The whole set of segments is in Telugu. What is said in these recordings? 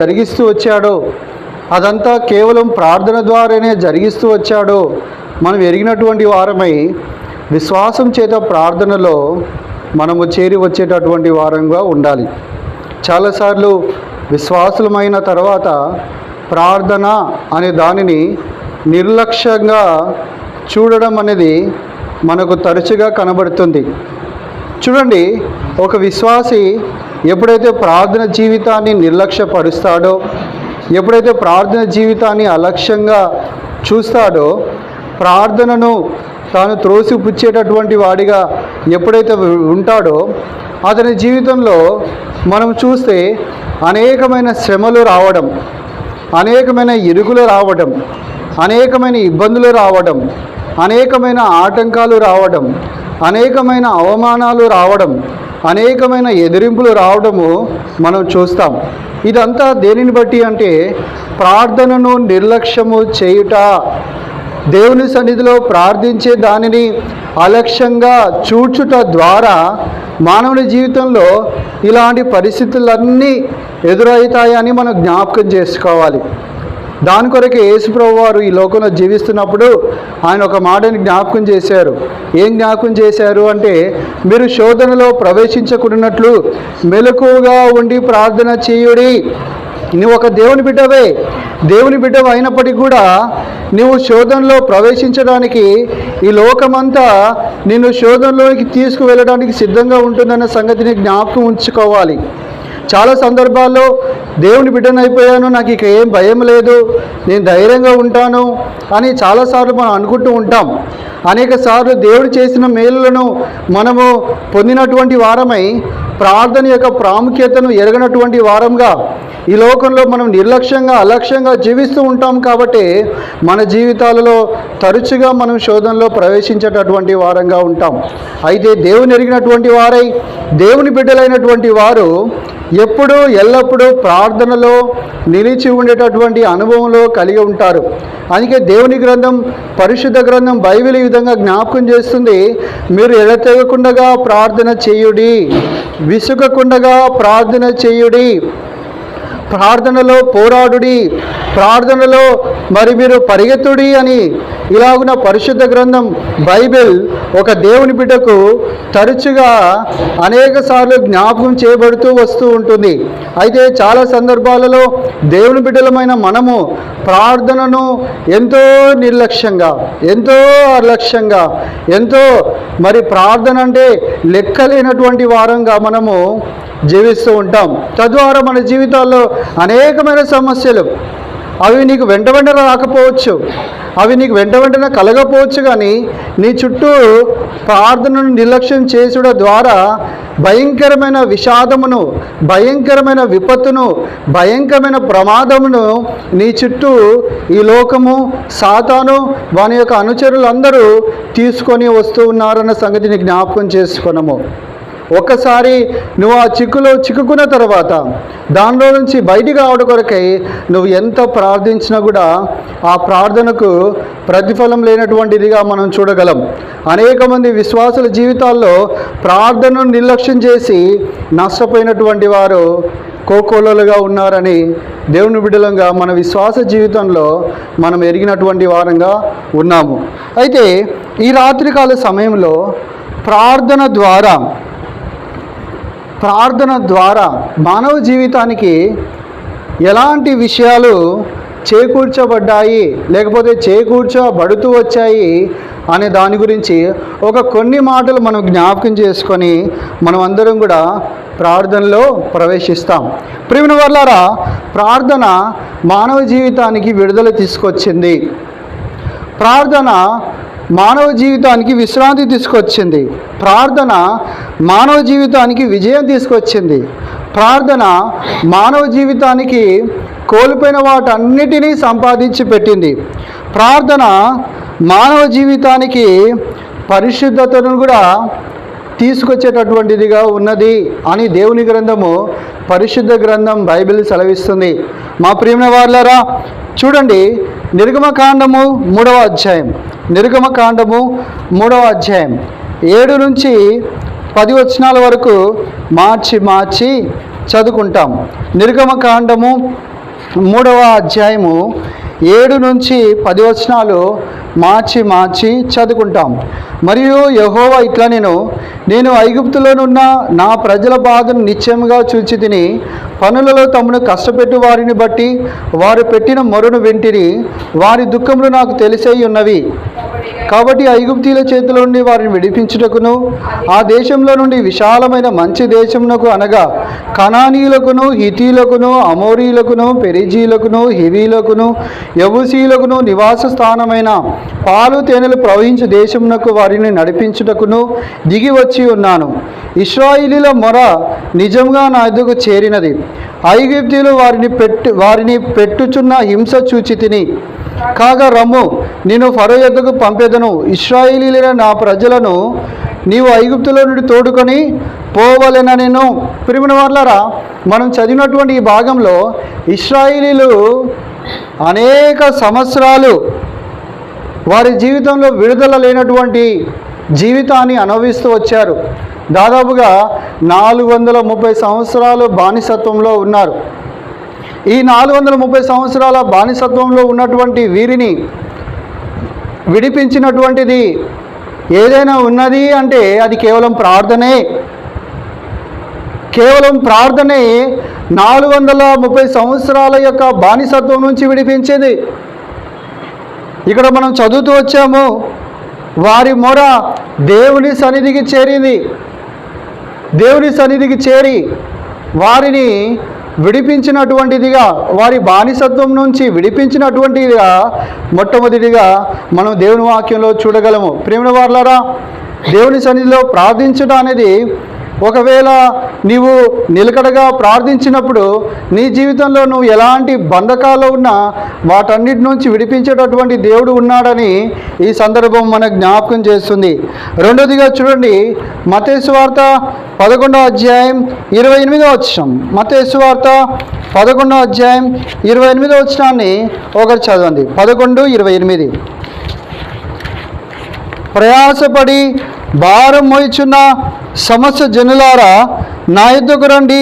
జరిగిస్తూ వచ్చాడో. అదంతా కేవలం ప్రార్థన ద్వారానే జరిగిస్తూ వచ్చాడో. మనం ఎరిగినటువంటి వారమై విశ్వాసం చేత ప్రార్థనలో మనము చేరి వచ్చేటటువంటి వారంగా ఉండాలి. చాలాసార్లు విశ్వాసులమైన తర్వాత ప్రార్థన అనే దానిని నిర్లక్ష్యంగా చూడడం అనేది మనకు తరచుగా కనబడుతుంది. చూడండి ఒక విశ్వాసి ఎప్పుడైతే ప్రార్థన జీవితాన్ని నిర్లక్ష్యపరుస్తాడో ఎప్పుడైతే ప్రార్థన జీవితాన్ని అలక్ష్యంగా చూస్తాడో ప్రార్థనను తాను త్రోసిపుచ్చేటటువంటి వాడిగా ఎప్పుడైతే ఉంటాడో అతని జీవితంలో మనం చూస్తే అనేకమైన శ్రమలు రావడం అనేకమైన ఇరుకులు రావడం అనేకమైన ఇబ్బందులు రావడం అనేకమైన ఆటంకాలు రావడం అనేకమైన అవమానాలు రావడం అనేకమైన ఎదిరింపులు రావడము మనం చూస్తాం. ఇదంతా దేనిని బట్టి అంటే ప్రార్థనను నిర్లక్ష్యము చేయుట దేవుని సన్నిధిలో ప్రార్థించే దానిని అలక్ష్యంగా చూచుట ద్వారా మానవుని జీవితంలో ఇలాంటి పరిస్థితులన్నీ ఎదురవుతాయని మనం జ్ఞాపకం చేసుకోవాలి. దాని కొరకే యేసుప్రభు వారు ఈ లోకంలో జీవిస్తున్నప్పుడు ఆయన ఒక మాటని జ్ఞాపకం చేశారు. ఏం జ్ఞాపకం చేశారు అంటే మీరు శోధనలో ప్రవేశించకున్నట్లు మెలకువగా ఉండి ప్రార్థన చేయుడి. నువ్వు ఒక దేవుని బిడ్డవే. దేవుని బిడ్డవు అయినప్పటికీ కూడా నువ్వు శోధనలో ప్రవేశించడానికి ఈ లోకమంతా నిన్ను శోధనలోకి తీసుకువెళ్ళడానికి సిద్ధంగా ఉంటుందన్న సంగతిని జ్ఞాపకం ఉంచుకోవాలి. చాలా సందర్భాల్లో దేవుని బిడ్డనైపోయాను నాకు ఇక ఏం భయం లేదు నేను ధైర్యంగా ఉంటాను అని చాలాసార్లు మనం అనుకుంటూ ఉంటాం. అనేక సార్లు దేవుడు చేసిన మేలులను మనము పొందినటువంటి వారమై ప్రార్థన యొక్క ప్రాముఖ్యతను ఎరగనటువంటి వారంగా ఈ లోకంలో మనం నిర్లక్ష్యంగా అలక్ష్యంగా జీవిస్తూ ఉంటాం కాబట్టి మన జీవితాలలో తరచుగా మనం శోధనలో ప్రవేశించేటటువంటి వారంగా ఉంటాం. అయితే దేవుని ఎరిగినటువంటి వారై దేవుని బిడ్డలైనటువంటి వారు ఎప్పుడూ ఎల్లప్పుడూ ప్రార్థనలో నిలిచి ఉండేటటువంటి అనుభవంలో కలిగి ఉంటారు. అందుకే దేవుని గ్రంథం పరిశుద్ధ గ్రంథం బైబిల్ ఈ విధంగా జ్ఞాపకం చేస్తుంది. మీరు ఎడతెగకుండగా ప్రార్థన చేయుడి విసుగకుండగా ప్రార్థన చేయుడి ప్రార్థనలో పోరాడుడి ప్రార్థనలో మరి మీరు పరిగెత్తుడి అని ఇలాగున పరిశుద్ధ గ్రంథం బైబిల్ ఒక దేవుని బిడ్డకు తరచుగా అనేక సార్లు జ్ఞాపకం చేయబడుతూ వస్తూ ఉంటుంది. అయితే చాలా సందర్భాలలో దేవుని బిడ్డలమైన మనము ప్రార్థనను ఎంతో నిర్లక్ష్యంగా ఎంతో అలక్ష్యంగా ఎంతో మరి ప్రార్థన అంటే లెక్కలేనటువంటి వారంగా మనము జీవిస్తూ ఉంటాం. తద్వారా మన జీవితాల్లో అనేకమైన సమస్యలు. అవి నీకు వెంట వెంట రాకపోవచ్చు. అవి నీకు వెంట వెంటనే కలగపోవచ్చు కానీ నీ చుట్టూ ప్రార్థనను నిర్లక్ష్యం చేసుడ ద్వారా భయంకరమైన విషాదమును భయంకరమైన విపత్తును భయంకరమైన ప్రమాదమును నీ చుట్టూ ఈ లోకము సాతాను వాని యొక్క అనుచరులందరూ తీసుకొని వస్తూ ఉన్నారన్న సంగతిని జ్ఞాపకం చేసుకున్నాము ఒక్కసారి నువ్వు ఆ చిక్కులో చిక్కుకున్న తర్వాత దానిలో నుంచి బయటికి రావడం కొరకై నువ్వు ఎంత ప్రార్థించినా కూడా ఆ ప్రార్థనకు ప్రతిఫలం లేనటువంటిదిగా మనం చూడగలం. అనేక మంది విశ్వాసుల జీవితాల్లో ప్రార్థనను నిర్లక్ష్యం చేసి నష్టపోయినటువంటి వారు కోకోలలుగా ఉన్నారని దేవుని బిడ్డలంగా మన విశ్వాస జీవితంలో మనం ఎరిగినటువంటి వారంగా ఉన్నాము. అయితే ఈ రాత్రికాల సమయంలో ప్రార్థన ద్వారా ప్రార్థన ద్వారా మానవ జీవితానికి ఎలాంటి విషయాలు చేకూర్చబడ్డాయి లేకపోతే చేకూర్చబడుతూ వచ్చాయి అనే దాని గురించి ఒక కొన్ని మాటలు మనం జ్ఞాపకం చేసుకొని మనం అందరం కూడా ప్రార్థనలో ప్రవేశిస్తాం. ప్రిమిన వర్లారా ప్రార్థన మానవ జీవితానికి విడుదల తీసుకొచ్చింది. ప్రార్థన మానవ జీవితానికి విశ్రాంతి తీసుకొచ్చింది. ప్రార్థన మానవ జీవితానికి విజయం తీసుకొచ్చింది. ప్రార్థన మానవ జీవితానికి కోల్పోయిన వాటన్నిటినీ సంపాదించి పెట్టింది. ప్రార్థన మానవ జీవితానికి పరిశుద్ధతను కూడా తీసుకొచ్చేటటువంటిదిగా ఉన్నది అని దేవుని గ్రంథము పరిశుద్ధ గ్రంథం బైబిల్ సెలవిస్తుంది. మా ప్రియమైన వాళ్ళారా చూడండి నిర్గమకాండము మూడవ అధ్యాయం. నిర్గమకాండము మూడవ అధ్యాయం. ఏడు నుంచి పది వచనాల వరకు మార్చి మార్చి చదువుకుంటాం. నిర్గమకాండము మూడవ అధ్యాయము ఏడు నుంచి పది వచనాలు మార్చి మార్చి చదువుకుంటాం. మరియు యహోవా ఇట్లా నేను నేను ఐగుప్తులోనున్న నా ప్రజల బాధను నిశ్చయముగా చూచి తిని పనులలో తమను కష్టపెట్టు వారిని బట్టి వారు పెట్టిన మొరను వెంటిని వారి దుఃఖములు నాకు తెలిసై ఉన్నవి. కాబట్టి ఐగుప్తీల చేతిలో నుండి వారిని విడిపించుటకును ఆ దేశంలో నుండి విశాలమైన మంచి దేశమునకు అనగా కనానీయులకును హితీలకును అమోరీలకును పెరిజీలకును హివీలకును యబుసీలకును నివాస స్థానమైన పాలు తేనెలు ప్రవహించు దేశమునకు వారిని నడిపించుటకును దిగి వచ్చి ఉన్నాను. ఇస్రాయిలీల మొర నిజంగా నా ఎదుగు చేరినది. ఐగుప్తీలు వారిని పెట్టు వారిని పెట్టుచున్న హింస చూచి తిని కాగా రమ్ము నేను ఫరో ఎద్దకు పంపేదను. ఇస్రాయిలీల నా ప్రజలను నీవు ఐగుప్తులో నుండి తోడుకొని పోవలెన నేను ప్రిమిన వాళ్ళారా మనం చదివినటువంటి ఈ భాగంలో ఇస్రాయిలీలు అనేక సంవత్సరాలు వారి జీవితంలో విడుదల లేనటువంటి జీవితాన్ని అనుభవిస్తూ వచ్చారు. దాదాపుగా నాలుగు వందల ముప్పై సంవత్సరాలు బానిసత్వంలో ఉన్నారు. ఈ నాలుగు వందల ముప్పై సంవత్సరాల బానిసత్వంలో ఉన్నటువంటి వీరిని విడిపించినటువంటిది ఏదైనా ఉన్నది అంటే అది కేవలం ప్రార్థనే. కేవలం ప్రార్థనే నాలుగు వందల ముప్పై సంవత్సరాల యొక్క బానిసత్వం నుంచి విడిపించేది. ఇక్కడ మనం చదువుతూ వచ్చాము. వారి మొర దేవుని సన్నిధికి చేరింది. దేవుని సన్నిధికి చేరి వారిని విడిపించినటువంటిదిగా వారి బానిసత్వం నుంచి విడిపించినటువంటిదిగా మొట్టమొదటిగా మనం దేవుని వాక్యంలో చూడగలము. ప్రేమ వార్లారా దేవుని సన్నిధిలో ప్రార్థించడం అనేది ఒకవేళ నీవు నిలకడగా ప్రార్థించినప్పుడు నీ జీవితంలో నువ్వు ఎలాంటి బంధకాల్లో ఉన్నా వాటన్నిటి నుంచి విడిపించేటటువంటి దేవుడు ఉన్నాడని ఈ సందర్భం మన జ్ఞాపకం చేస్తుంది. రెండోదిగా చూడండి మతేసు వార్త పదకొండో అధ్యాయం ఇరవై ఎనిమిదో వచ్చాం మతేసు వార్త పదకొండో అధ్యాయం ఇరవై ఎనిమిదో వచ్చినాన్ని ఒకరు చదవండి. పదకొండు ఇరవై ఎనిమిది. ప్రయాసపడి భారం మోయిచున్న సమస్య జనులారా నా యుద్ధకు రండి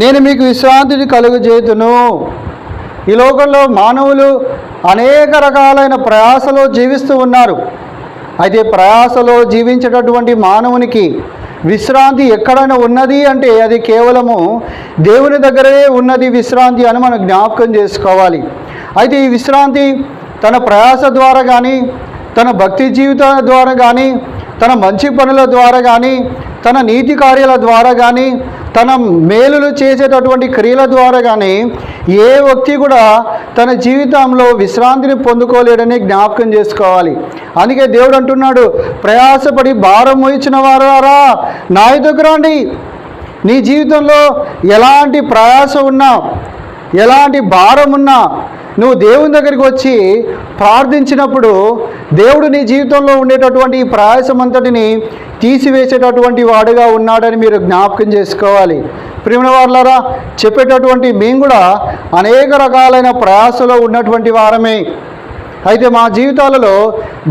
నేను మీకు విశ్రాంతిని కలుగజేతును ఈ లోకంలో మానవులు అనేక రకాలైన ప్రయాసలో జీవిస్తూ ఉన్నారు. అయితే ప్రయాసలో జీవించేటటువంటి మానవునికి విశ్రాంతి ఎక్కడైనా ఉన్నది అంటే అది కేవలము దేవుని దగ్గరే ఉన్నది విశ్రాంతి అని మనం జ్ఞాపకం చేసుకోవాలి. అయితే ఈ విశ్రాంతి తన ప్రయాస ద్వారా కానీ తన భక్తి జీవితాల ద్వారా కానీ తన మంచి పనుల ద్వారా కానీ తన నీతి కార్యాల ద్వారా కానీ తన మేలులు చేసేటటువంటి క్రియల ద్వారా కానీ ఏ వ్యక్తి కూడా తన జీవితంలో విశ్రాంతిని పొందుకోలేడని జ్ఞాపకం చేసుకోవాలి. అందుకే దేవుడు అంటున్నాడు ప్రయాసపడి భారం మోయించిన వారారా నా దగ్గర రండి. నీ జీవితంలో ఎలాంటి ప్రయాస ఉన్నా ఎలాంటి భారం ఉన్నా నువ్వు దేవుని దగ్గరికి వచ్చి ప్రార్థించినప్పుడు దేవుడు నీ జీవితంలో ఉండేటటువంటి ఈ ప్రయాసం అంతటిని తీసివేసేటటువంటి వాడుగా ఉన్నాడని మీరు జ్ఞాపకం చేసుకోవాలి. ప్రేమ వాళ్ళారా చెప్పేటటువంటి మేము కూడా అనేక రకాలైన ప్రయాసలో ఉన్నటువంటి వారమే. అయితే మా జీవితాలలో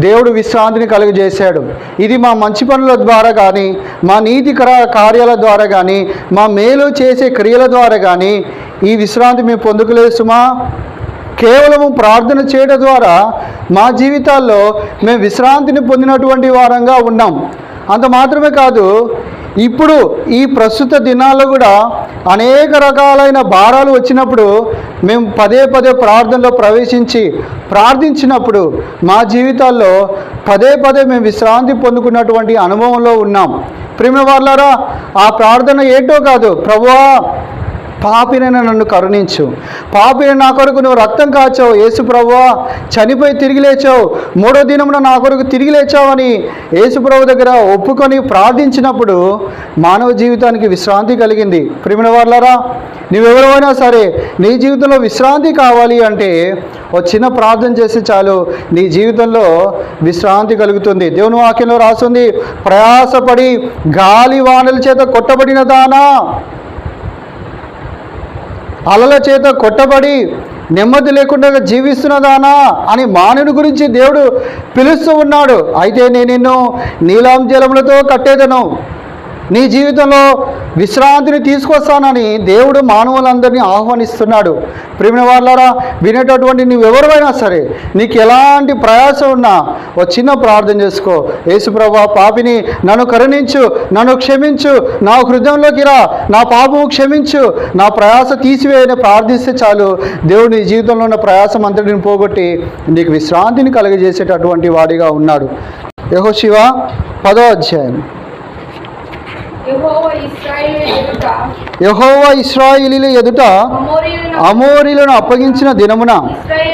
దేవుడు విశ్రాంతిని కలుగజేశాడు. ఇది మా మంచి పనుల ద్వారా కానీ మా నీతి కార్యాల ద్వారా కానీ మా మేలు చేసే క్రియల ద్వారా కానీ ఈ విశ్రాంతి మేము పొందుకోలేదు సుమా కేవలము ప్రార్థన చేయడం ద్వారా మా జీవితాల్లో మేము విశ్రాంతిని పొందినటువంటి వారంగా ఉన్నాం. అంత మాత్రమే కాదు ఇప్పుడు ఈ ప్రస్తుత దినాల్లో కూడా అనేక రకాలైన భారాలు వచ్చినప్పుడు మేము పదే పదే ప్రార్థనలో ప్రవేశించి ప్రార్థించినప్పుడు మా జీవితాల్లో పదే పదే మేము విశ్రాంతి పొందుకున్నటువంటి అనుభవంలో ఉన్నాం. ప్రేమ వాళ్ళారా ఆ ప్రార్థన ఏంటో కాదు ప్రభువా పాపినైనా నన్ను కరుణించు. పాపిన నా కొరకు నువ్వు రక్తం కాచావు. యేసు ప్రభువా చనిపోయి తిరిగి లేచావు. మూడో దినమున నా కొరకు తిరిగి లేచావని యేసు ప్రభు దగ్గర ఒప్పుకొని ప్రార్థించినప్పుడు మానవ జీవితానికి విశ్రాంతి కలిగింది. ప్రిమిన వాళ్ళరా నువ్వెవరైనా సరే నీ జీవితంలో విశ్రాంతి కావాలి అంటే ఒక చిన్న ప్రార్థన చేస్తే చాలు. నీ జీవితంలో విశ్రాంతి కలుగుతుంది. దేవుని వాక్యంలో రాస్తుంది ప్రయాసపడి గాలి వానల చేత కొట్టబడిన దానా? అలల చేత కొట్టబడి నెమ్మది లేకుండా జీవిస్తున్నదానా అని మానవుని గురించి దేవుడు పిలుస్తూ ఉన్నాడు. అయితే నేను నిన్ను నీలాంజలములతో కట్టేదను. నీ జీవితంలో విశ్రాంతిని తీసుకొస్తానని దేవుడు మానవులందరినీ ఆహ్వానిస్తున్నాడు. ప్రేమిన వాళ్ళారా వినేటటువంటి నువ్వు ఎవరివైనా సరే నీకు ఎలాంటి ప్రయాసం ఉన్నా ఒక చిన్న ప్రార్థన చేసుకో. యేసుప్రభా పాపిని నన్ను కరుణించు నన్ను క్షమించు నా హృదయంలోకి రా నా పాపము క్షమించు నా ప్రయాస తీసివేయని ప్రార్థిస్తే చాలు. దేవుడు నీ జీవితంలో ఉన్న ప్రయాసం అంతటిని పోగొట్టి నీకు విశ్రాంతిని కలుగజేసేటటువంటి వాడిగా ఉన్నాడు. యహో శివ పదో అధ్యాయం. యెహోవా ఇస్రాయిలీల ఎదుట అమోరీలను అప్పగించిన దినమున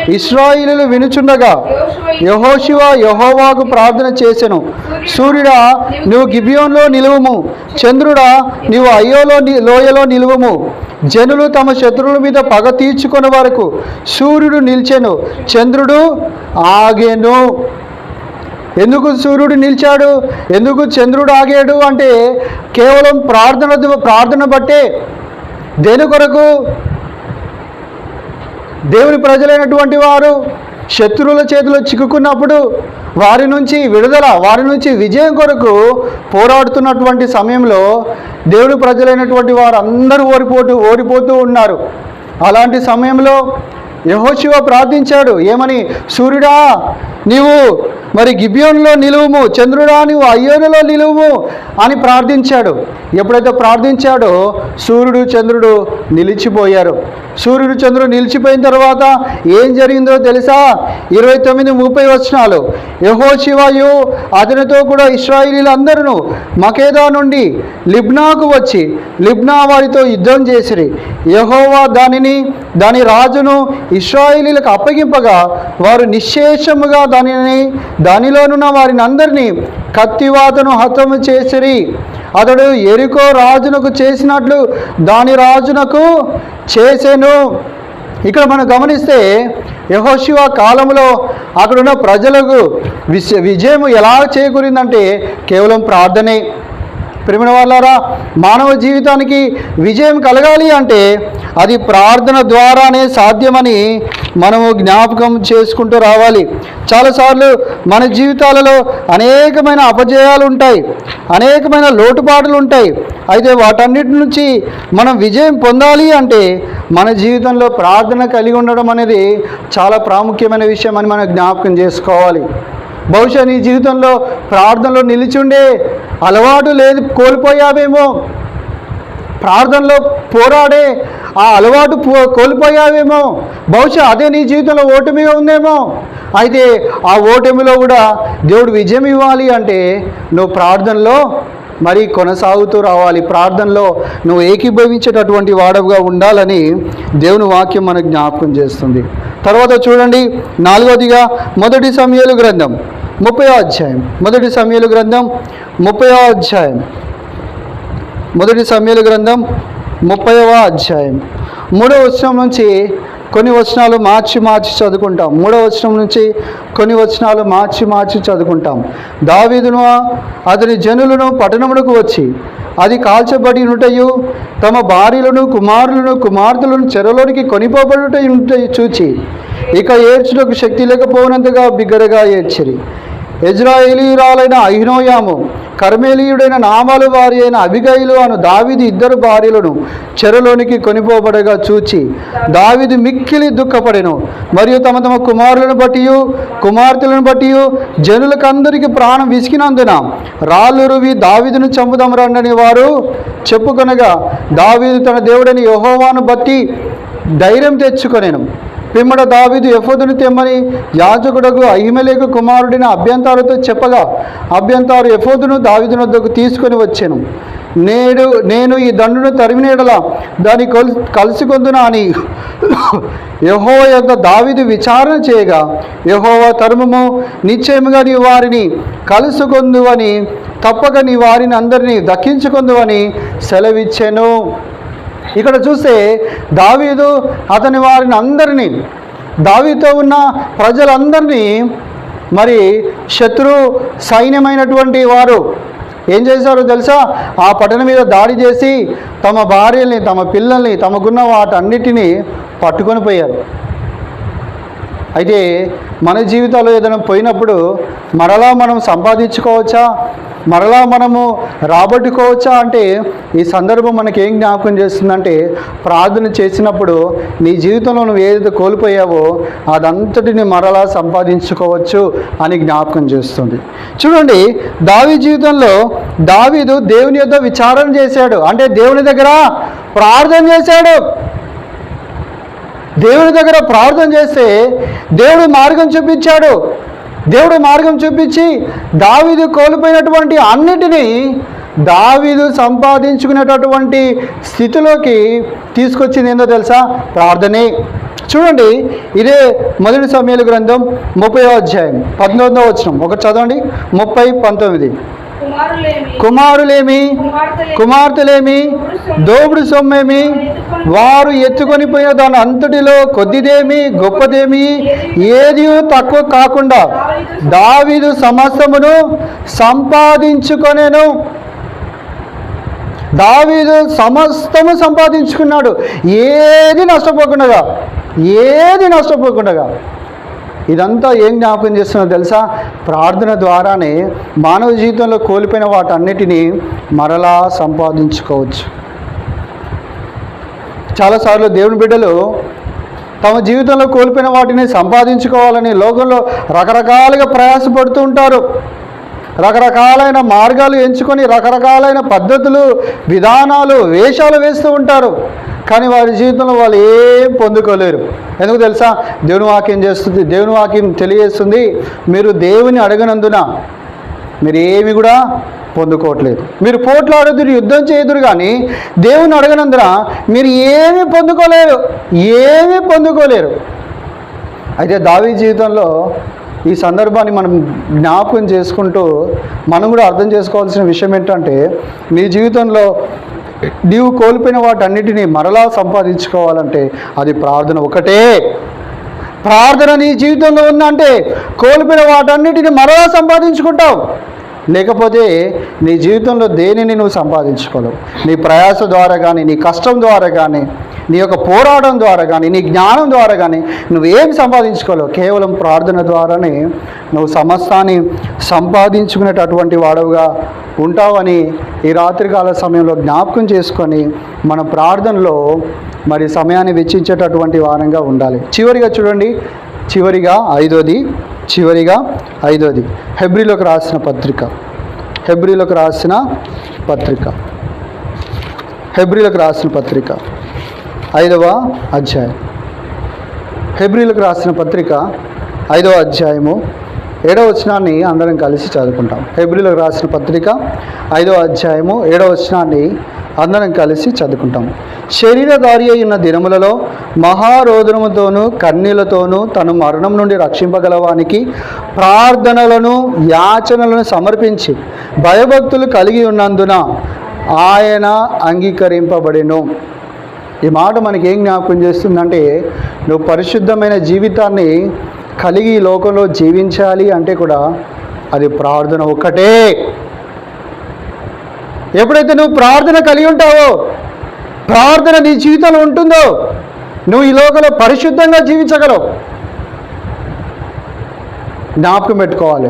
ఇస్రాయిలీలు వినుచుండగా యహోశివ యహోవాకు ప్రార్థన చేసెను. సూర్యుడా నువ్వు గిబియోన్లో నిలువము. చంద్రుడా నీవు అయ్యోలో లోయలో నిలువము. జనులు తమ శత్రువుల మీద పగ తీర్చుకునే వరకు సూర్యుడు నిల్చెను. చంద్రుడు ఆగెను. ఎందుకు సూర్యుడు నిలిచాడు? ఎందుకు చంద్రుడు ఆగాడు? అంటే కేవలం ప్రార్థన ప్రార్థన బట్టే దేని కొరకు? దేవుని ప్రజలైనటువంటి వారు శత్రువుల చేతిలో చిక్కుకున్నప్పుడు వారి నుంచి విడుదల వారి నుంచి విజయం కొరకు పోరాడుతున్నటువంటి సమయంలో దేవుని ప్రజలైనటువంటి వారు అందరూ ఓడిపోతూ ఓడిపోతూ ఉన్నారు. అలాంటి సమయంలో యహోశివ ప్రార్థించాడు. ఏమని? సూర్యుడా నీవు మరి గిబియోన్లో నిలువుము చంద్రుడా నీవు అయ్యోనులో నిలువుము అని ప్రార్థించాడు. ఎప్పుడైతే ప్రార్థించాడో సూర్యుడు చంద్రుడు నిలిచిపోయారు. సూర్యుడు చంద్రుడు నిలిచిపోయిన తర్వాత ఏం జరిగిందో తెలుసా? ఇరవై తొమ్మిది ముప్పై వచనాలు. యహోశివయు అతనితో కూడా ఇస్రాయిలీలందరూ మకేదా నుండి లిబ్నాకు వచ్చి లిబ్నా వారితో యుద్ధం చేసిరి. యహోవా దానిని దాని రాజును ఇస్రాయిలీలకు అప్పగింపగా వారు నిశ్శేషముగా దానిని దానిలోనున్న వారిని అందరినీ కత్తివాతను హతము చేసిరి. అతడు ఎరుకో రాజునకు చేసినట్లు దాని రాజునకు చేసెను. ఇక్కడ మనం గమనిస్తే యహోశివ కాలంలో అక్కడున్న ప్రజలకు విశ విజయం ఎలా చేకూరిందంటే కేవలం ప్రార్థనే. ప్రేమిన వాళ్ళారా మానవ జీవితానికి విజయం కలగాలి అంటే అది ప్రార్థన ద్వారానే సాధ్యమని మనము జ్ఞాపకం చేసుకుంటూ రావాలి. చాలాసార్లు మన జీవితాలలో అనేకమైన అపజయాలు ఉంటాయి. అనేకమైన లోటుపాట్లు ఉంటాయి. అయితే వాటన్నిటి నుంచి మనం విజయం పొందాలి అంటే మన జీవితంలో ప్రార్థన కలిగి ఉండడం అనేది చాలా ప్రాముఖ్యమైన విషయం అని మనం జ్ఞాపకం చేసుకోవాలి. బహుశా నీ జీవితంలో ప్రార్థనలో నిలిచి ఉండే అలవాటు లేదు కోల్పోయావేమో. ప్రార్థనలో పోరాడే ఆ అలవాటు పో కోల్పోయావేమో. బహుశా అదే నీ జీవితంలో ఓటమిగా ఉందేమో. అయితే ఆ ఓటమిలో కూడా దేవుడు విజయం ఇవ్వాలి అంటే నువ్వు ప్రార్థనలో మరి కొనసాగుతూ రావాలి. ప్రార్థనలో నువ్వు ఏకీభవించేటటువంటి వాడవుగా ఉండాలని దేవుని వాక్యం మనకు జ్ఞాపకం చేస్తుంది. తర్వాత చూడండి నాలుగవదిగా మొదటి సమయాలు గ్రంథం. ముప్పై అధ్యాయం. మొదటి సమయాలు గ్రంథం ముప్పై అధ్యాయం. మొదటి సమయాల గ్రంథం ముప్పైవ అధ్యాయం. మూడవ వచనం నుంచి కొన్ని వచనాలు మార్చి మార్చి చదువుకుంటాం. మూడవ వచనం నుంచి కొన్ని వచనాలు మార్చి మార్చి చదువుకుంటాం. దావీదును అతని జనులను పట్టణమునకు వచ్చి అది కాల్చబడి ఉంటయు తమ భార్యలను కుమారులను కుమార్తెలను చెరలోనికి కొనిపోబడుట చూచి ఇక ఏడ్చుటకు శక్తి లేకపోయినంతగా బిగ్గరగా ఏడ్చిరి. ఇజ్రాయేలీరాలైన అహినోయాము కర్మేలీయుడైన నామాలు వారి అయిన అబిగైలు అను దావిది ఇద్దరు భార్యలను చెరలోనికి కొనిపోబడగా చూచి దావిది మిక్కిలి దుఃఖపడెను. మరియు తమ తమ కుమారులను బట్టి కుమార్తెలను బట్టి జనులకందరికి ప్రాణం విసికినందున రాళ్ళు రువి దావిదును చంపుదాం రండని వారు చెప్పుకొనగా దావీదు తన దేవుడని యహోవాను బట్టి ధైర్యం తెచ్చుకొనేను. పిమ్మడ దావీదు ఎఫోదును తెమ్మని యాజకుడకు అహిమలేకు కుమారుడిన అభ్యంతారుతో చెప్పగా అభ్యంతారు ఎఫోదును దావీదును వద్దకు తీసుకొని వచ్చాను. నేడు నేను ఈ దండును తరిమినేడలా దాన్ని కొల్ కలుసుకొందునా అని యహోవ యొక్క దావీదు విచారణ చేయగా యహోవ తరుమము నిశ్చయముగా నీ వారిని కలుసుకొందువని తప్పక నీ వారిని అందరినీ దక్కించుకొందువని సెలవిచ్చాను. ఇక్కడ చూస్తే దావీదు అతని వారిని అందరినీ దావీతో ఉన్న ప్రజలందరినీ మరి శత్రు సైన్యమైనటువంటి వారు ఏం చేశారో తెలుసా? ఆ పట్టణం మీద దాడి చేసి తమ భార్యల్ని తమ పిల్లల్ని తమకున్న వాటన్నిటినీ పట్టుకొని పోయారు. అయితే మన జీవితాల్లో ఏదైనా పోయినప్పుడు మరలా మనం సంపాదించుకోవచ్చా? మరలా మనము రాబట్టుకోవచ్చా అంటే ఈ సందర్భం మనకి ఏం జ్ఞాపకం చేస్తుందంటే ప్రార్థన చేసినప్పుడు నీ జీవితంలో నువ్వు ఏదైతే కోల్పోయావో అదంతటిని మరలా సంపాదించుకోవచ్చు అని జ్ఞాపకం చేస్తుంది. చూడండి దావి జీవితంలో దావీదు దేవుని యొక్క విచారణ చేశాడు. అంటే దేవుని దగ్గర ప్రార్థన చేశాడు. దేవుని దగ్గర ప్రార్థన చేస్తే దేవుడు మార్గం చూపించాడు. దేవుడు మార్గం చూపించి దావీదు కోల్పోయినటువంటి అన్నిటినీ దావీదు సంపాదించుకునేటటువంటి స్థితిలోకి తీసుకొచ్చింది ఏందో తెలుసా? ప్రార్థనే. చూడండి ఇదే మొదటి సమయాల గ్రంథం ముప్పై అధ్యాయం పంతొమ్మిదో వచ్చిన ఒక చదవండి. ముప్పై పంతొమ్మిది. కుమారులేమి? కుమార్తెలేమి? దోపుడు సొమ్మేమి? వారు ఎత్తుకొని పోయిన దాని అంతటిలో కొద్దిదేమి గొప్పదేమి? ఏది తక్కువ కాకుండా దావీదు సమస్తమును సంపాదించుకొనేను. దావీదు సమస్తము సంపాదించుకున్నాడు. ఏది నష్టపోకుండా ఏది నష్టపోకుండా ఇదంతా ఏం జ్ఞాపకం చేస్తున్నదో తెలుసా? ప్రార్థన ద్వారానే మానవ జీవితంలో కోల్పోయిన వాటన్నిటినీ మరలా సంపాదించుకోవచ్చు. చాలాసార్లు దేవుని బిడ్డలు తమ జీవితంలో కోల్పోయిన వాటిని సంపాదించుకోవాలని లోకంలో రకరకాలుగా ప్రయాసపడుతూ ఉంటారు. రకరకాలైన మార్గాలు ఎంచుకొని రకరకాలైన పద్ధతులు విధానాలు వేషాలు వేస్తూ ఉంటారు. కానీ వారి జీవితంలో వాళ్ళు ఏం పొందుకోలేరు. ఎందుకు తెలుసా? దేవుని వాక్యం చేస్తుంది దేవుని వాక్యం తెలియజేస్తుంది మీరు దేవుని అడగనందున మీరు ఏమి కూడా పొందుకోవట్లేదు. మీరు పోట్లాడుదురు యుద్ధం చేయదురు కానీ దేవుని అడగనందున మీరు ఏమీ పొందుకోలేరు ఏమి పొందుకోలేరు. అయితే దావి జీవితంలో ఈ సందర్భాన్ని మనం జ్ఞాపకం చేసుకుంటూ మనం కూడా అర్థం చేసుకోవాల్సిన విషయం ఏంటంటే మీ జీవితంలో నీవు కోల్పోయిన వాటన్నిటినీ మరలా సంపాదించుకోవాలంటే అది ప్రార్థన ఒకటే. ప్రార్థన నీ జీవితంలో ఉందంటే కోల్పోయిన వాటన్నిటిని మరలా సంపాదించుకుంటావు. లేకపోతే నీ జీవితంలో దేనిని నువ్వు సంపాదించుకోలేవు? నీ ప్రయాస ద్వారా కానీ నీ కష్టం ద్వారా కానీ నీ యొక్క పోరాటం ద్వారా కానీ నీ జ్ఞానం ద్వారా కానీ నువ్వేం సంపాదించుకోలేవు. కేవలం ప్రార్థన ద్వారానే నువ్వు సమస్తాన్ని సంపాదించుకునేటటువంటి వాడవుగా ఉంటావని ఈ రాత్రికాల సమయంలో జ్ఞాపకం చేసుకొని మన ప్రార్థనలో మరి సమయాన్ని వెచ్చించేటటువంటి వారంగా ఉండాలి. చివరిగా చూడండి. చివరిగా ఐదోది. చివరిగా ఐదోది. హెబ్రిలోకి రాసిన పత్రిక. హెబ్రిలోకి రాసిన పత్రిక. హెబ్రిలకు రాసిన పత్రిక. ఐదవ అధ్యాయం. హెబ్రిలకు రాసిన పత్రిక ఐదవ అధ్యాయము ఏడవ వచనాన్ని అందరం కలిసి చదువుకుంటాం. హెబ్రిలకు రాసిన పత్రిక ఐదవ అధ్యాయము ఏడవ వచనాన్ని అందరం కలిసి చదువుకుంటాం. శరీరధారి అయిన దినములలో మహారోదనముతోనూ కన్నీళ్ళతోనూ తను మరణం నుండి రక్షింపగలవానికి ప్రార్థనలను యాచనలను సమర్పించి భయభక్తులు కలిగి ఉన్నందున ఆయన అంగీకరింపబడిను. ఈ మాట మనకి ఏం జ్ఞాపకం చేస్తుందంటే నువ్వు పరిశుద్ధమైన జీవితాన్ని కలిగి ఈ లోకంలో జీవించాలి అంటే కూడా అది ప్రార్థన ఒక్కటే. ఎప్పుడైతే నువ్వు ప్రార్థన కలిగి ఉంటావో ప్రార్థన నీ జీవితంలో ఉంటుందో నువ్వు ఈ లోకంలో పరిశుద్ధంగా జీవించగలవు. జ్ఞాపకం పెట్టుకోవాలి.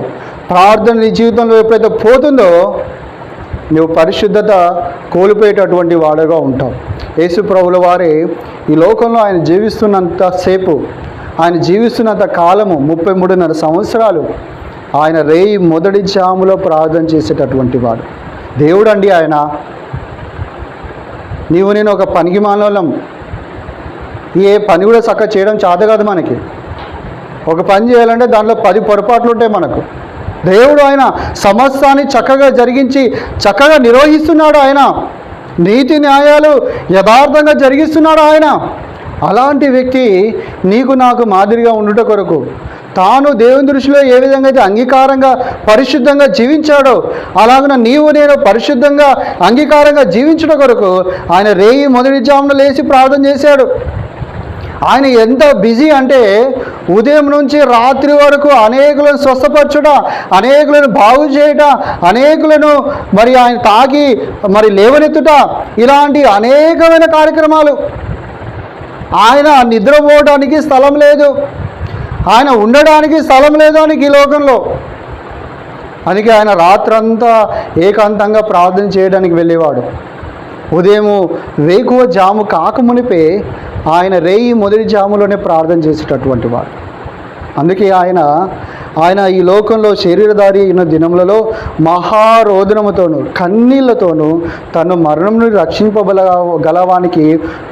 ప్రార్థన నీ జీవితంలో ఎప్పుడైతే పోతుందో నువ్వు పరిశుద్ధత కోల్పోయేటటువంటి వాడుగా ఉంటావు. యేసు ప్రభుల వారే ఈ లోకంలో ఆయన జీవిస్తున్నంతసేపు ఆయన జీవిస్తున్నంత కాలము ముప్పై మూడున్నర సంవత్సరాలు ఆయన రేయి మొదటి జాములో ప్రార్థన చేసేటటువంటి వాడు. దేవుడు అండి ఆయన. నీవు నేను ఒక పనికి మానోళ్ళం ఏ పని కూడా చక్కగా చేయడం చేత కాదు మనకి. ఒక పని చేయాలంటే దాంట్లో పది పొరపాట్లు ఉంటాయి మనకు. దేవుడు ఆయన సమస్తాన్ని చక్కగా జరిగించి చక్కగా నిర్వహిస్తున్నాడు ఆయన. నీతి న్యాయాలు యథార్థంగా జరిగిస్తున్నాడు ఆయన. అలాంటి వ్యక్తి నీకు నాకు మాదిరిగా ఉండుట కొరకు తాను దేవుని దృష్టిలో ఏ విధంగా అయితే అంగీకారంగా పరిశుద్ధంగా జీవించాడో అలాగున నీవు నేను పరిశుద్ధంగా అంగీకారంగా జీవించడం కొరకు ఆయన రేయి మొదటి జామున లేచి ప్రార్థన చేశాడు. ఆయన ఎంత బిజీ అంటే ఉదయం నుంచి రాత్రి వరకు అనేకులను స్వస్థపరచుట అనేకులను బాగు చేయట అనేకులను మరి ఆయన తాకి మరి లేవనెత్తుట ఇలాంటి అనేకమైన కార్యక్రమాలు. ఆయన నిద్రపోవడానికి స్థలం లేదు. ఆయన ఉండడానికి స్థలం లేదు అని ఈ లోకంలో. అందుకే ఆయన రాత్రంతా ఏకాంతంగా ప్రార్థన చేయడానికి వెళ్ళేవాడు. ఉదయం వేకువ జాము కాకమునిపే ఆయన రేయి మొదటి జాములోనే ప్రార్థన చేసేటటువంటి వాడు. అందుకే ఆయన ఆయన ఈ లోకంలో శరీరధారి అయిన దినములలో మహారోదనముతోను కన్నీళ్ళతోనూ తను మరణం నుండి రక్షింపబల గలవానికి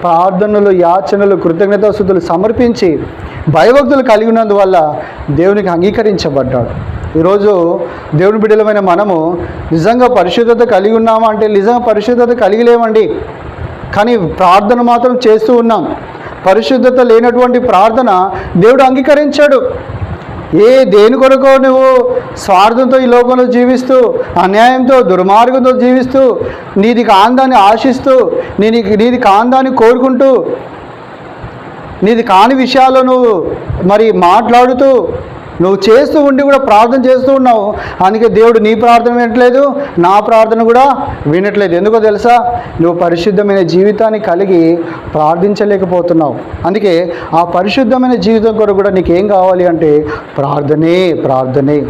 ప్రార్థనలు యాచనలు కృతజ్ఞతాస్థుతులు సమర్పించి భయభక్తులు కలిగి ఉన్నందువల్ల దేవునికి అంగీకరించబడ్డాడు. ఈరోజు దేవుని బిడ్డలమైన మనము నిజంగా పరిశుద్ధత కలిగి ఉన్నామా అంటే నిజంగా పరిశుద్ధత కలిగి లేవండి కానీ ప్రార్థన మాత్రం చేస్తూ ఉన్నాం. పరిశుద్ధత లేనటువంటి ప్రార్థన దేవుడు అంగీకరించాడు. ఏ దేని కొరకు నువ్వు స్వార్థంతో ఈ లోకంలో జీవిస్తూ అన్యాయంతో దుర్మార్గంతో జీవిస్తూ నీది కాందాన్ని ఆశిస్తూ నీది నీది కాందాన్ని కోరుకుంటూ నీది కాని విషయాలు నువ్వు మరి మాట్లాడుతూ నువ్వు చేస్తూ ఉండి కూడా ప్రార్థన చేస్తూ ఉన్నావు. అందుకే దేవుడు నీ ప్రార్థన వినట్లేదు నా ప్రార్థన కూడా వినట్లేదు. ఎందుకో తెలుసా? నువ్వు పరిశుద్ధమైన జీవితాన్ని కలిగి ప్రార్థించలేకపోతున్నావు. అందుకే ఆ పరిశుద్ధమైన జీవితం కొరకు కూడా నీకేం కావాలి అంటే ప్రార్థనే ప్రార్థనే.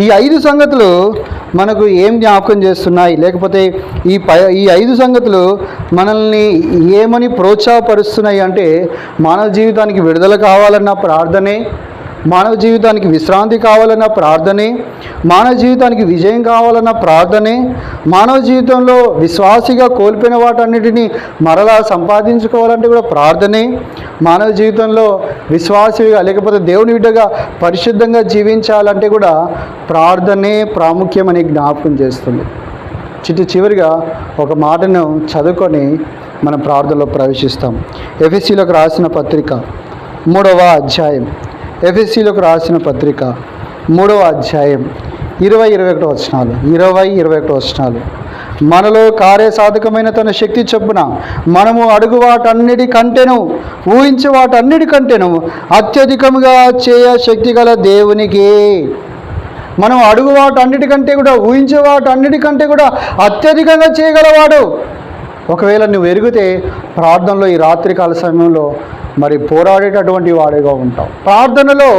ఈ ఐదు సంగతులు మనకు ఏం జ్ఞాపకం చేస్తున్నాయి? లేకపోతే ఈ ప ఈ ఐదు సంగతులు మనల్ని ఏమని ప్రోత్సాహపరుస్తున్నాయి అంటే మానవ జీవితానికి విడుదల కావాలన్న ప్రార్థనే మానవ జీవితానికి విశ్రాంతి కావాలన్న ప్రార్థనే మానవ జీవితానికి విజయం కావాలన్న ప్రార్థనే మానవ జీవితంలో విశ్వాసిగా కోల్పోయిన వాటన్నిటిని మరలా సంపాదించుకోవాలంటే కూడా ప్రార్థనే మానవ జీవితంలో విశ్వాసిగా లేకపోతే దేవుని బిడ్డగా పరిశుద్ధంగా జీవించాలంటే కూడా ప్రార్థనే ప్రాముఖ్యమని జ్ఞాపకం చేస్తుంది. చిట్టు చివరిగా ఒక మాటను చదువుకొని మన ప్రార్థనలో ప్రవేశిస్తాం. ఎఫ్ఎస్సిలోకి రాసిన పత్రిక మూడవ అధ్యాయం ఎఫ్ఎస్సీలకు రాసిన పత్రిక మూడవ అధ్యాయం ఇరవై ఇరవై ఒకటి వచనాలు ఇరవై ఇరవై ఒకటి వచనాలు. మనలో కార్యసాధకమైన తన శక్తి చొప్పున మనము అడుగు వాటన్నిటి కంటేను ఊహించే వాటన్నిటి కంటేను అత్యధికముగా చేయ శక్తి గల దేవునికి. మనం అడుగు వాటన్నిటికంటే కూడా ఊహించే వాటన్నిటికంటే కూడా అత్యధికంగా చేయగలవాడు. ఒకవేళ నువ్వు ఎరిగితే ప్రార్థనలో ఈ రాత్రికాల సమయంలో మరి పోరాడేటటువంటి వాడిగా ఉంటాం. ప్రార్థనలో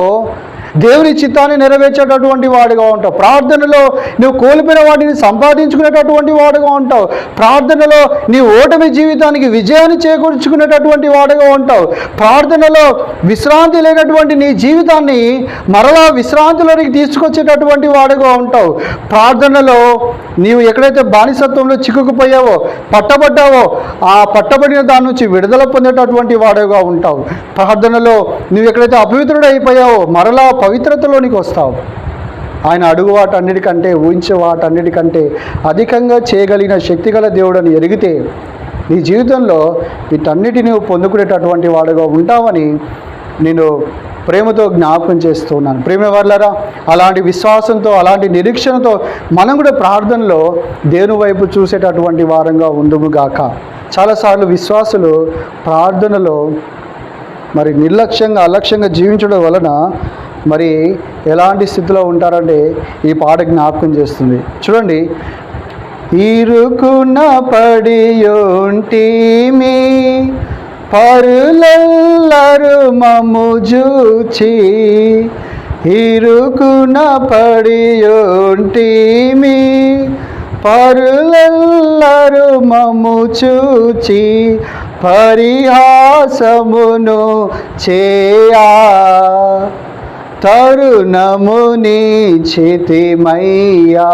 దేవుని చిత్తాన్ని నెరవేర్చేటటువంటి వాడుగా ఉంటావు. ప్రార్థనలో నువ్వు కోల్పోయిన వాటిని సంపాదించుకునేటటువంటి వాడుగా ఉంటావు. ప్రార్థనలో నీ ఓటమి జీవితానికి విజయాన్ని చేకూర్చుకునేటటువంటి వాడుగా ఉంటావు. ప్రార్థనలో విశ్రాంతి లేనటువంటి నీ జీవితాన్ని మరలా విశ్రాంతిలోనికి తీసుకొచ్చేటటువంటి వాడుగా ఉంటావు. ప్రార్థనలో నీవు ఎక్కడైతే బానిసత్వంలో చిక్కుకుపోయావో పట్టబడ్డావో ఆ పట్టబడిన దాని నుంచి విడుదల పొందేటటువంటి వాడుగా ఉంటావు. ప్రార్థనలో నువ్వు ఎక్కడైతే అపవిత్రుడు అయిపోయావో మరలా పవిత్రతలోనికి వస్తావు. ఆయన అడుగు వాటన్నిటికంటే ఊహించే వాటన్నిటికంటే అధికంగా చేయగలిగిన శక్తిగల దేవుడని ఎరిగితే నీ జీవితంలో వీటన్నిటిని పొందుకునేటటువంటి వాడుగా ఉంటావని నేను ప్రేమతో జ్ఞాపకం చేస్తున్నాను. ప్రేమ వాళ్ళరా అలాంటి విశ్వాసంతో అలాంటి నిరీక్షణతో మనం కూడా ప్రార్థనలో దేవుని వైపు చూసేటటువంటి వారంగా ఉండుముగాక చాలాసార్లు విశ్వాసులు ప్రార్థనలో మరి నిర్లక్ష్యంగా అలక్ష్యంగా జీవించడం వలన మరి ఎలాంటి స్థితిలో ఉంటారంటే ఈ పాట జ్ఞాపకం చేస్తుంది. చూడండి. ఇరుకున పడియోంటిమి పరులల్లరు మము చూచి ఇరుకున పడియోంటిమి పరులెల్లరు మము చూచి పరిహాసమును చేయా. తరుణముని చితిమయ్యా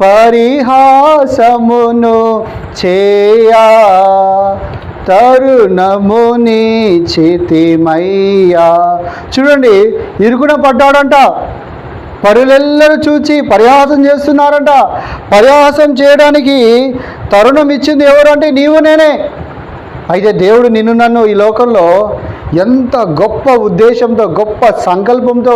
పరిహాసమును చేయా. తరుణముని చితిమయ్యా చూడండి ఇరుకున పడ్డాడంట. పరులెల్లరూ చూచి పరిహాసం చేస్తున్నారంట. పరిహాసం చేయడానికి తరుణం ఇచ్చింది ఎవరంటే నీవు నేనే. అయితే దేవుడు నిన్ను నన్ను ఈ లోకంలో ఎంత గొప్ప ఉద్దేశంతో గొప్ప సంకల్పంతో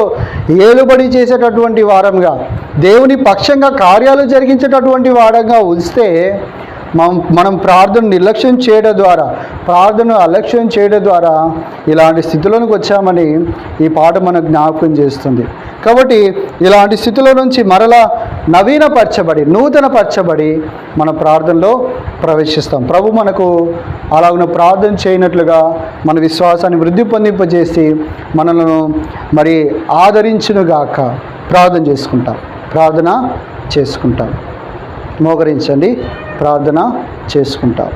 ఏలుబడి చేసేటటువంటి వారంగా దేవుని పక్షంగా కార్యాలు జరిగించేటటువంటి వారంగా ఉంచితే మనం మనం ప్రార్థన నిర్లక్ష్యం చేయడం ద్వారా ప్రార్థన అలక్ష్యం చేయడం ద్వారా ఇలాంటి స్థితిలోనికి వచ్చామని ఈ పాట మనకు జ్ఞాపకం చేస్తుంది. కాబట్టి ఇలాంటి స్థితిలో నుంచి మరలా నవీనపరచబడి నూతనపరచబడి మన ప్రార్థనలో ప్రవేశిస్తాం. ప్రభు మనకు అలాగున ప్రార్థన చేయనట్లుగా మన విశ్వాసాన్ని వృద్ధి పొందింపజేసి మనలను మరి ఆదరించునుగాక ప్రార్థన చేసుకుంటాం. ప్రార్థన చేసుకుంటాం. మోకరించండి. ప్రార్థన చేసుకుంటాం.